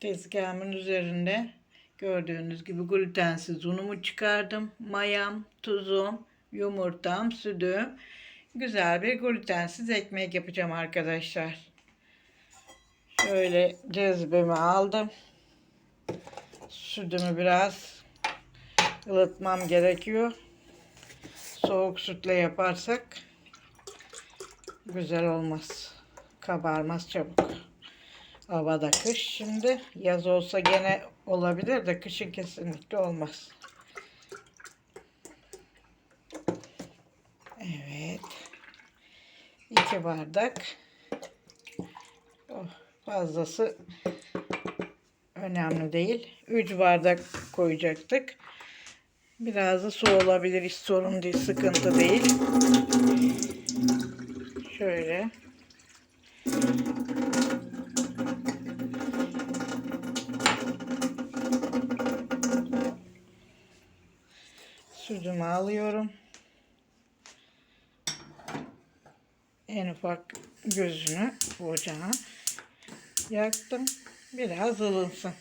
Tezgahımın üzerinde gördüğünüz gibi glutensiz unumu çıkardım. Mayam, tuzum, yumurtam, sütüm. Güzel bir glutensiz ekmek yapacağım arkadaşlar. Şöyle cezvemi aldım. Sütümü biraz ılıtmam gerekiyor. Soğuk sütle yaparsak güzel olmaz. Kabarmaz çabuk. Havada kış şimdi. Yaz olsa gene olabilir de kışın kesinlikle olmaz. Evet. İki bardak. Oh, fazlası önemli değil. Üç bardak koyacaktık. Biraz da su olabilir. Hiç sorun değil. Sıkıntı değil. Şöyle. Sütümü alıyorum. En ufak gözünü ocağa yaktım. Biraz ılınsın.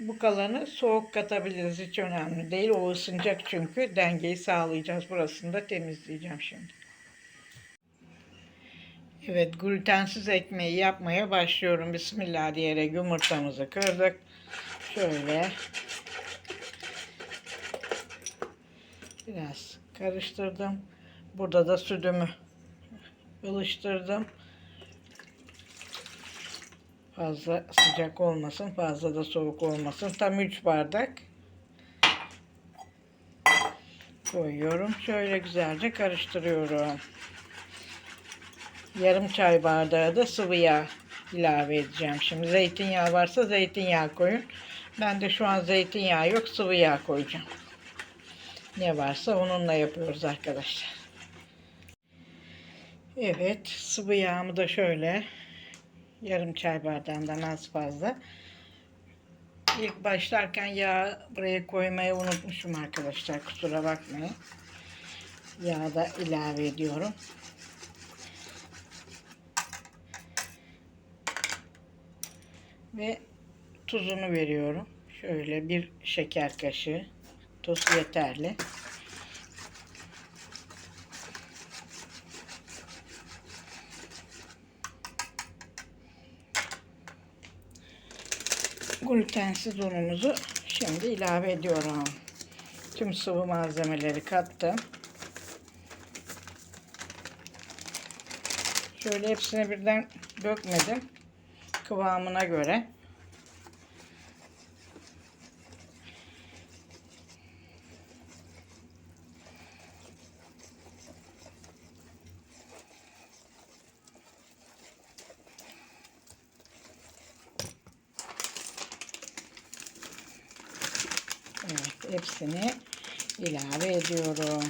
Bu kalanı soğuk katabiliriz. Hiç önemli değil. O ısınacak çünkü. Dengeyi sağlayacağız. Burasını da temizleyeceğim şimdi. Evet glutensiz ekmeği yapmaya başlıyorum. Bismillah diyerek yumurtamızı kırdık. Şöyle biraz karıştırdım. Burada da sütümü ılıştırdım. Fazla sıcak olmasın, fazla da soğuk olmasın. Tam 3 bardak koyuyorum. Şöyle güzelce karıştırıyorum. Yarım çay bardağı da sıvı yağ ilave edeceğim. Şimdi zeytinyağı varsa zeytinyağı koyun. Ben de şu an zeytinyağı yok, sıvı yağ koyacağım. Ne varsa onunla yapıyoruz arkadaşlar. Evet, sıvı yağımı da şöyle yarım çay bardağından az fazla. İlk başlarken yağ buraya koymayı unutmuşum arkadaşlar. Kusura bakmayın. Yağ da ilave ediyorum. Ve tuzunu veriyorum. Şöyle bir şeker kaşığı. Tuz yeterli. glutensiz unumuzu şimdi ilave ediyorum. Tüm sıvı malzemeleri kattım. Şöyle hepsini birden dökmedim. Kıvamına göre. Evet, hepsini ilave ediyorum.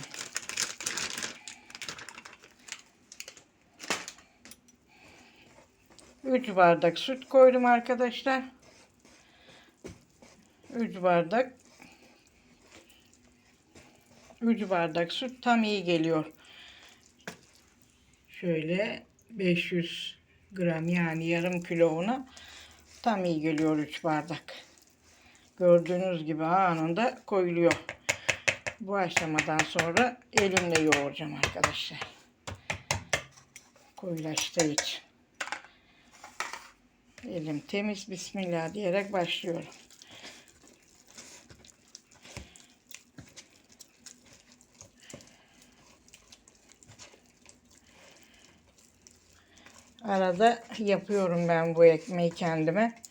Üç bardak süt koydum arkadaşlar. Üç bardak üç bardak süt tam iyi geliyor. Şöyle 500 gram yani yarım kilo una tam iyi geliyor 3 bardak. Gördüğünüz gibi anında koyuluyor. Bu aşamadan sonra elimle yoğuracağım arkadaşlar. Koyulaştığı için. Elim temiz. Bismillah diyerek başlıyorum. Arada yapıyorum ben bu ekmeği kendime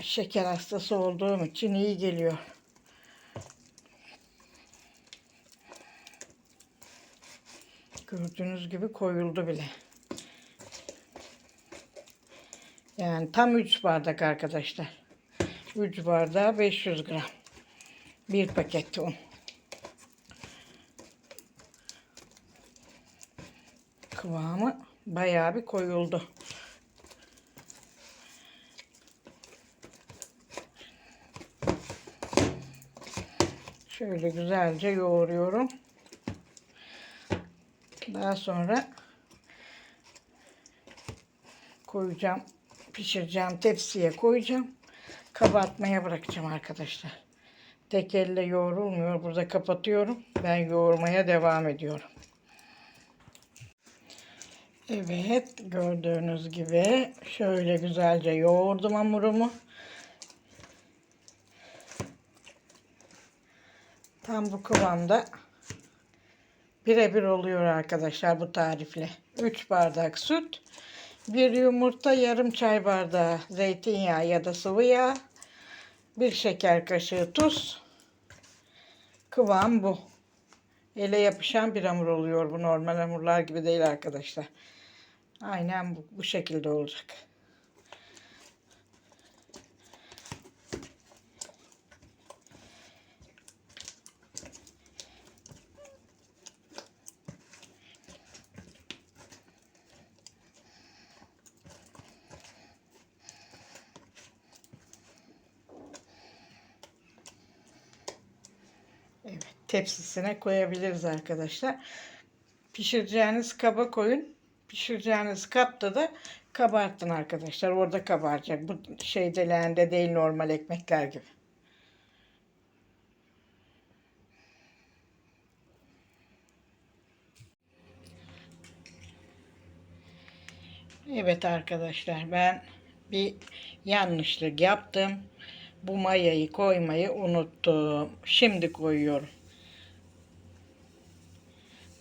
şeker hastası olduğum için iyi geliyor. Gördüğünüz gibi koyuldu bile. Yani tam 3 bardak arkadaşlar. 3 bardağı 500 gram. Bir paket un. Kıvamı bayağı bir koyuldu. Şöyle güzelce yoğuruyorum. Daha sonra koyacağım pişireceğim tepsiye koyacağım. Kabartmaya bırakacağım arkadaşlar. Tek elle yoğrulmuyor. Burada kapatıyorum. Ben yoğurmaya devam ediyorum. Evet gördüğünüz gibi şöyle güzelce yoğurdum hamurumu. Tam bu kıvamda birebir oluyor arkadaşlar bu tarifle. 3 bardak süt, bir yumurta, yarım çay bardağı zeytinyağı ya da sıvı yağ, bir şeker kaşığı tuz. Kıvam bu. Ele yapışan bir hamur oluyor bu normal hamurlar gibi değil arkadaşlar. Aynen bu, bu şekilde olacak. Evet, tepsisine koyabiliriz arkadaşlar. Pişireceğiniz kaba koyun. Pişireceğiniz kapta da kabartın arkadaşlar. Orada kabaracak. Bu şeyde leğende değil normal ekmekler gibi. Evet arkadaşlar ben bir yanlışlık yaptım. Bu mayayı koymayı unuttum. Şimdi koyuyorum.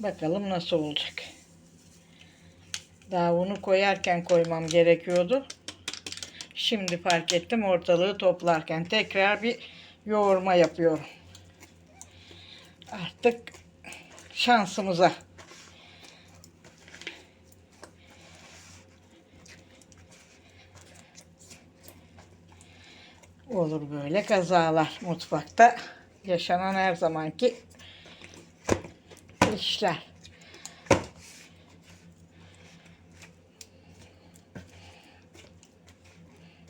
Bakalım nasıl olacak. Daha unu koyarken koymam gerekiyordu. Şimdi fark ettim ortalığı toplarken tekrar bir yoğurma yapıyorum. Artık şansımıza. Olur böyle kazalar mutfakta yaşanan her zamanki işler.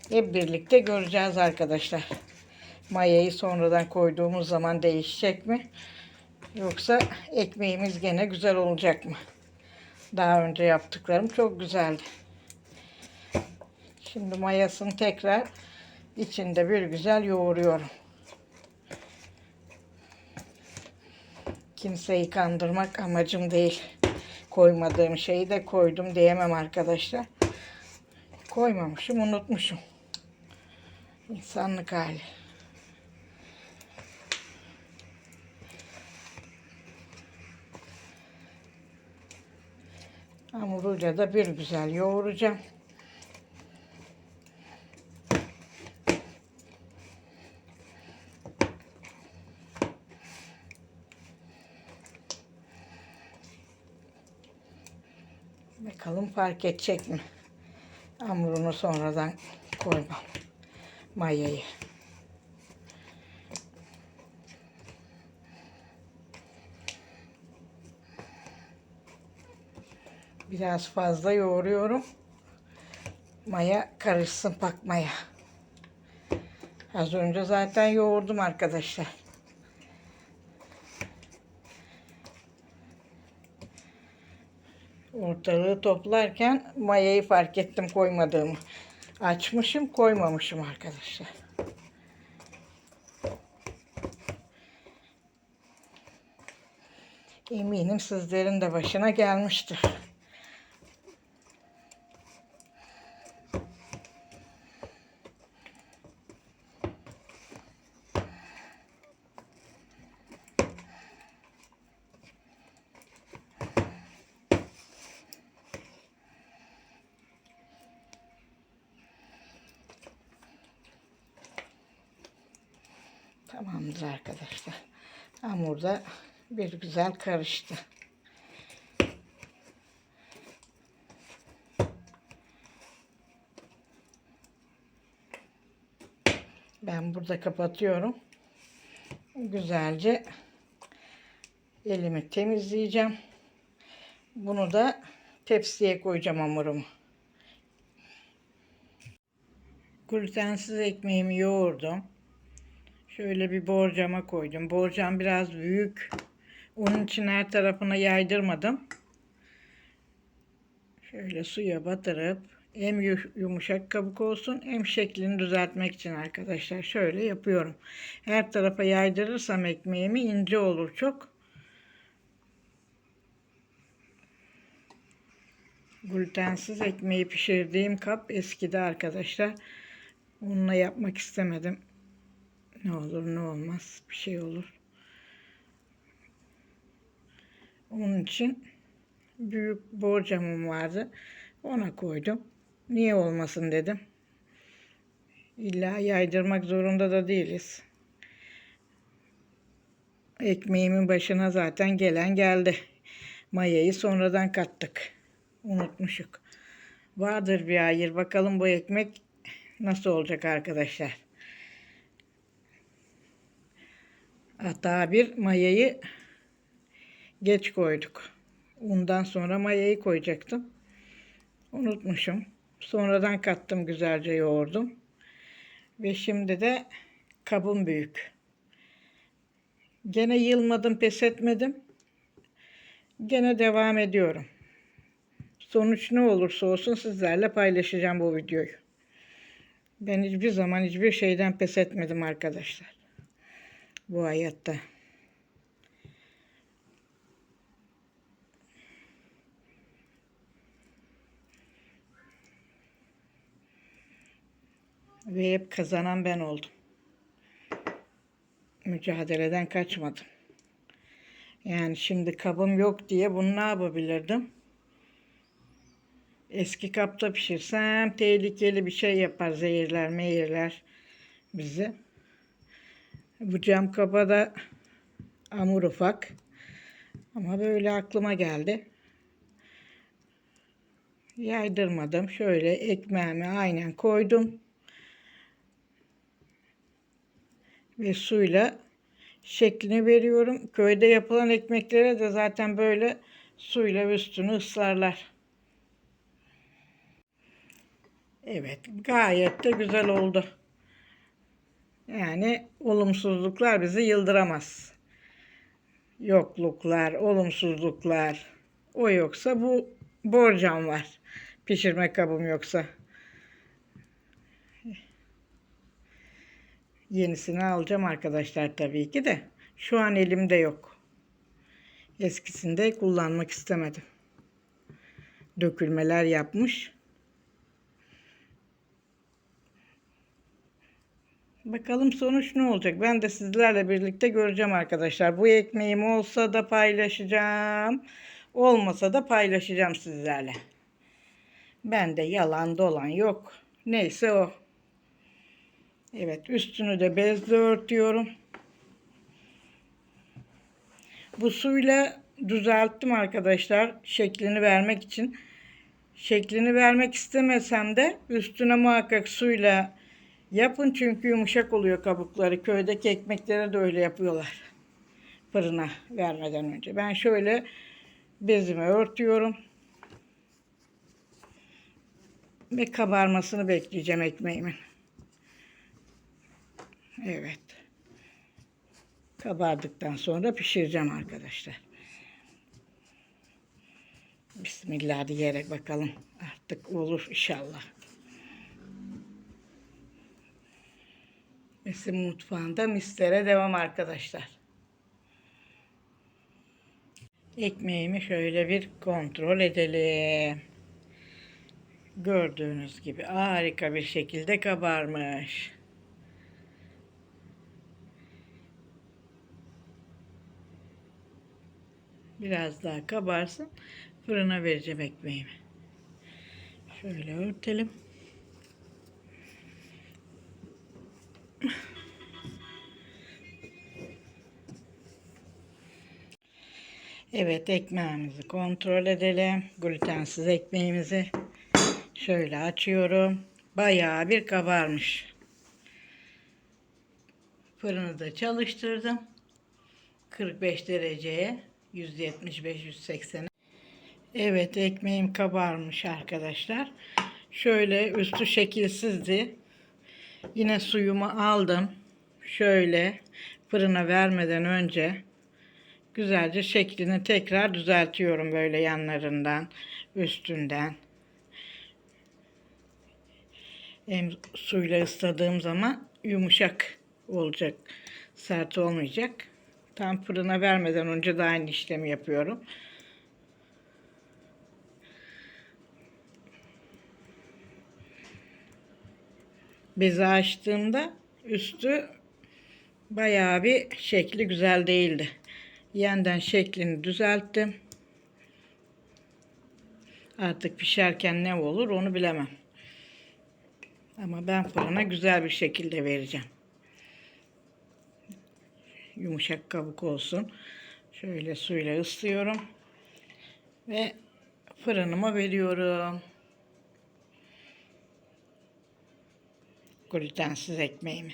Hep birlikte göreceğiz arkadaşlar. Mayayı sonradan koyduğumuz zaman değişecek mi? Yoksa ekmeğimiz gene güzel olacak mı? Daha önce yaptıklarım çok güzeldi. Şimdi mayasını tekrar içinde bir güzel yoğuruyorum. Kimseyi kandırmak amacım değil. Koymadığım şeyi de koydum diyemem arkadaşlar. Koymamışım, unutmuşum. İnsanlık hali. Hamuruyla da bir güzel yoğuracağım. Bakalım fark edecek mi? Hamurunu sonradan koymam. Mayayı. Biraz fazla yoğuruyorum. Maya karışsın pakmaya. Az önce zaten yoğurdum arkadaşlar. Ortalığı toplarken mayayı fark ettim koymadığımı. Açmışım koymamışım arkadaşlar. Eminim sizlerin de başına gelmiştir. Tamamdır arkadaşlar. Hamur da bir güzel karıştı. Ben burada kapatıyorum. Güzelce elimi temizleyeceğim. Bunu da tepsiye koyacağım hamurumu. Glutensiz ekmeğimi yoğurdum. Şöyle bir borcama koydum. Borcam biraz büyük. Onun için her tarafına yaydırmadım. Şöyle suya batırıp Hem yu- yumuşak kabuk olsun hem şeklini düzeltmek için arkadaşlar. Şöyle yapıyorum. Her tarafa yaydırırsam ekmeğimi ince olur çok. Glutensiz ekmeği pişirdiğim kap eskidi arkadaşlar. Onunla yapmak istemedim. Ne olur ne olmaz bir şey olur. Onun için büyük borcamım vardı. Ona koydum. Niye olmasın dedim. İlla yaydırmak zorunda da değiliz. Ekmeğimin başına zaten gelen geldi. Mayayı sonradan kattık. Unutmuşuk. Vardır bir hayır. Bakalım bu ekmek nasıl olacak arkadaşlar. Hatta bir mayayı geç koyduk. Undan sonra mayayı koyacaktım. Unutmuşum. Sonradan kattım güzelce yoğurdum. Ve şimdi de kabım büyük. Gene yılmadım, pes etmedim. Gene devam ediyorum. Sonuç ne olursa olsun sizlerle paylaşacağım bu videoyu. Ben hiçbir zaman hiçbir şeyden pes etmedim arkadaşlar. Bu hayatta. Ve hep kazanan ben oldum. Mücadeleden kaçmadım. Yani şimdi kabım yok diye bunu ne yapabilirdim? Eski kapta pişirsem tehlikeli bir şey yapar. Zehirler, meyirler bizi. Bu cam kaba da hamur ufak. Ama böyle aklıma geldi. Yaydırmadım. Şöyle ekmeğimi aynen koydum. Ve suyla şeklini veriyorum. Köyde yapılan ekmeklere de zaten böyle suyla üstünü ıslarlar. Evet, gayet de güzel oldu. Yani olumsuzluklar bizi yıldıramaz. Yokluklar, olumsuzluklar. O yoksa bu borcam var. Pişirme kabım yoksa. Yenisini alacağım arkadaşlar tabii ki de. Şu an elimde yok. Eskisinde kullanmak istemedim. Dökülmeler yapmış. Bakalım sonuç ne olacak? Ben de sizlerle birlikte göreceğim arkadaşlar. Bu ekmeğim olsa da paylaşacağım. Olmasa da paylaşacağım sizlerle. Bende yalan dolan yok. Neyse o. Evet üstünü de bezle örtüyorum. Bu suyla düzelttim arkadaşlar şeklini vermek için. Şeklini vermek istemesem de üstüne muhakkak suyla yapın çünkü yumuşak oluyor kabukları. Köydeki ekmeklere de öyle yapıyorlar. Fırına vermeden önce. Ben şöyle bezimi örtüyorum. Ve kabarmasını bekleyeceğim ekmeğimin. Evet. Kabardıktan sonra pişireceğim arkadaşlar. Bismillah diyerek bakalım. Artık olur inşallah. Mesin mutfağında mistere devam arkadaşlar. Ekmeğimi şöyle bir kontrol edelim. Gördüğünüz gibi harika bir şekilde kabarmış. Biraz daha kabarsın. Fırına vereceğim ekmeğimi. Şöyle örtelim. Evet ekmeğimizi kontrol edelim. Glutensiz ekmeğimizi şöyle açıyorum. Bayağı bir kabarmış. Fırını da çalıştırdım. 45 dereceye 175-180 Evet ekmeğim kabarmış arkadaşlar. Şöyle üstü şekilsizdi. Yine suyumu aldım. Şöyle fırına vermeden önce güzelce şeklini tekrar düzeltiyorum böyle yanlarından, üstünden. Hem suyla ısladığım zaman yumuşak olacak. Sert olmayacak. Tam fırına vermeden önce de aynı işlemi yapıyorum. Bezi açtığımda üstü bayağı bir şekli güzel değildi. Yeniden şeklini düzelttim. Artık pişerken ne olur onu bilemem. Ama ben fırına güzel bir şekilde vereceğim. Yumuşak kabuk olsun. Şöyle suyla ıslıyorum. Ve fırınıma veriyorum. Glutensiz ekmeğimi.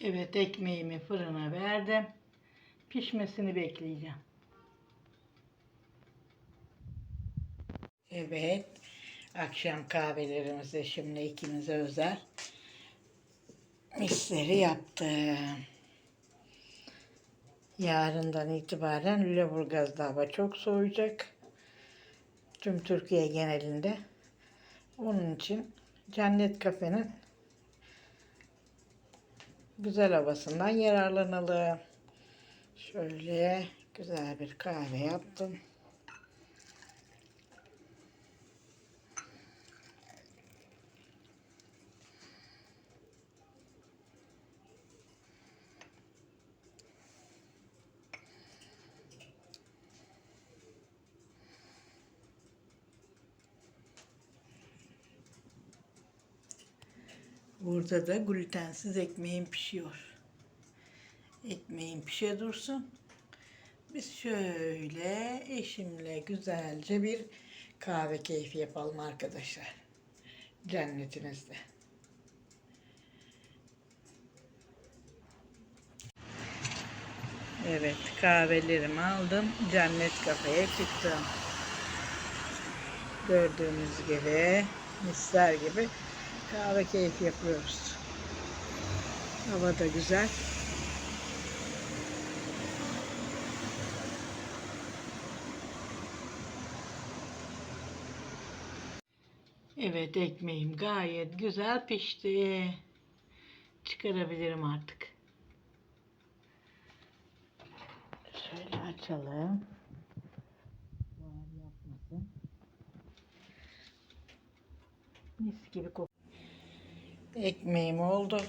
Evet ekmeğimi fırına verdim. Pişmesini bekleyeceğim. Evet. Akşam kahvelerimizi şimdi ikimize özel misleri yaptım. Yarından itibaren Lüleburgaz'da hava çok soğuyacak. Tüm Türkiye genelinde. Onun için Cennet Kafe'nin güzel havasından yararlanalım. Şöyle güzel bir kahve yaptım. Burada da glutensiz ekmeğim pişiyor. Ekmeğim pişe dursun. Biz şöyle eşimle güzelce bir kahve keyfi yapalım arkadaşlar. Cennetinizde. Evet kahvelerimi aldım. Cennet kafeye çıktım. Gördüğünüz gibi misler gibi kahve keyfi yapıyoruz. Hava da güzel. Evet ekmeğim gayet güzel pişti. Çıkarabilirim artık. Şöyle açalım. Buhar. Mis gibi kok. Ekmeğim oldu.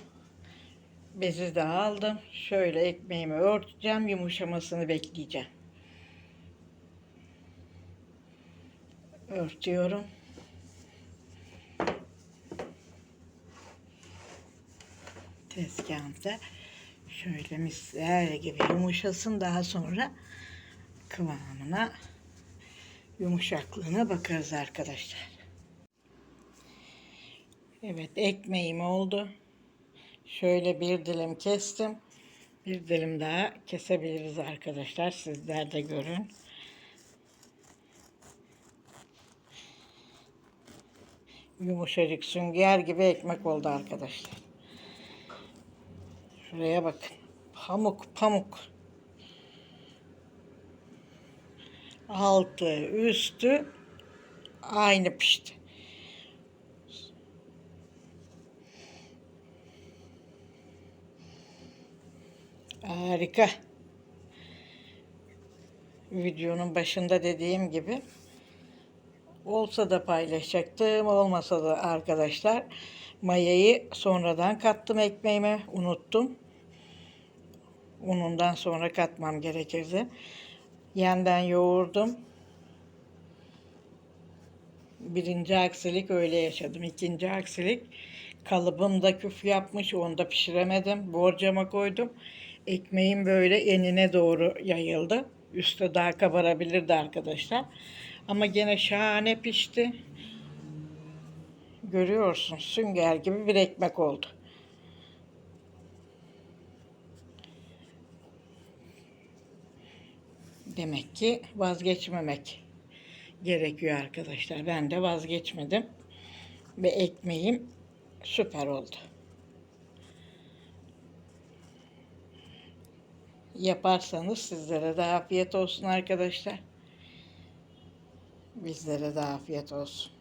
Bezi de aldım. Şöyle ekmeğimi örteceğim. Yumuşamasını bekleyeceğim. Örtüyorum. Tezgahımda şöyle misler gibi yumuşasın. Daha sonra kıvamına yumuşaklığına bakarız arkadaşlar. Evet ekmeğim oldu. Şöyle bir dilim kestim. Bir dilim daha kesebiliriz arkadaşlar. Sizler de görün. Yumuşacık sünger gibi ekmek oldu arkadaşlar. Şuraya bakın. Pamuk pamuk. Altı üstü aynı pişti. Harika. Videonun başında dediğim gibi olsa da paylaşacaktım, olmasa da arkadaşlar mayayı sonradan kattım ekmeğime, unuttum. Unundan sonra katmam gerekirdi. Yeniden yoğurdum. Birinci aksilik öyle yaşadım. İkinci aksilik kalıbımda küf yapmış. Onu da pişiremedim. Borcama koydum. Ekmeğim böyle enine doğru yayıldı. Üstte daha kabarabilirdi arkadaşlar. Ama gene şahane pişti. Görüyorsun sünger gibi bir ekmek oldu. Demek ki vazgeçmemek gerekiyor arkadaşlar. Ben de vazgeçmedim. Ve ekmeğim süper oldu. Yaparsanız sizlere de afiyet olsun arkadaşlar. Bizlere de afiyet olsun.